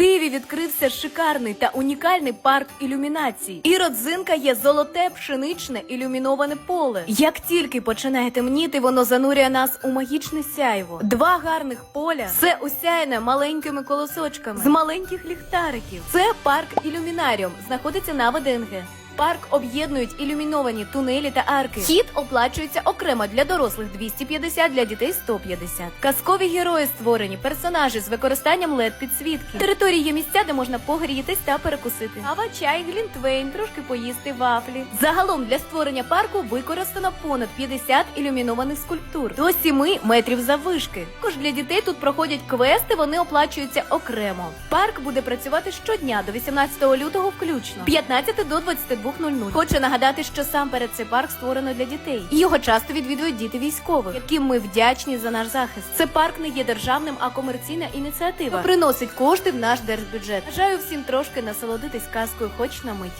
Києві відкрився шикарний та унікальний парк ілюмінацій. І родзинка є золоте пшеничне ілюміноване поле. Як тільки починає темніти, воно занурює нас у магічне сяйво. Два гарних поля, все осяяне маленькими колосочками з маленьких ліхтариків. Це парк ілюмінаріум, знаходиться на ВДНГ. Парк об'єднують ілюміновані тунелі та арки. Вхід оплачується окремо для дорослих 250, для дітей 150. Казкові герої створені, персонажі з використанням led підсвітки. Території є місця, де можна погрітись та перекусити. Кава, чай, глінтвейн, трошки поїсти вафлі. Загалом для створення парку використано понад 50 ілюмінованих скульптур до 7 метрів заввишки. Також для дітей тут проходять квести, вони оплачуються окремо. Парк буде працювати щодня до 18 лютого включно, з 15 до 22.00. Хочу нагадати, що сам перед цей парк створено для дітей. І його часто відвідують діти військових, яким ми вдячні за наш захист. Це парк не є державним, а комерційна ініціатива. Приносить кошти в наш держбюджет. Бажаю всім трошки насолодитись казкою, хоч на мить.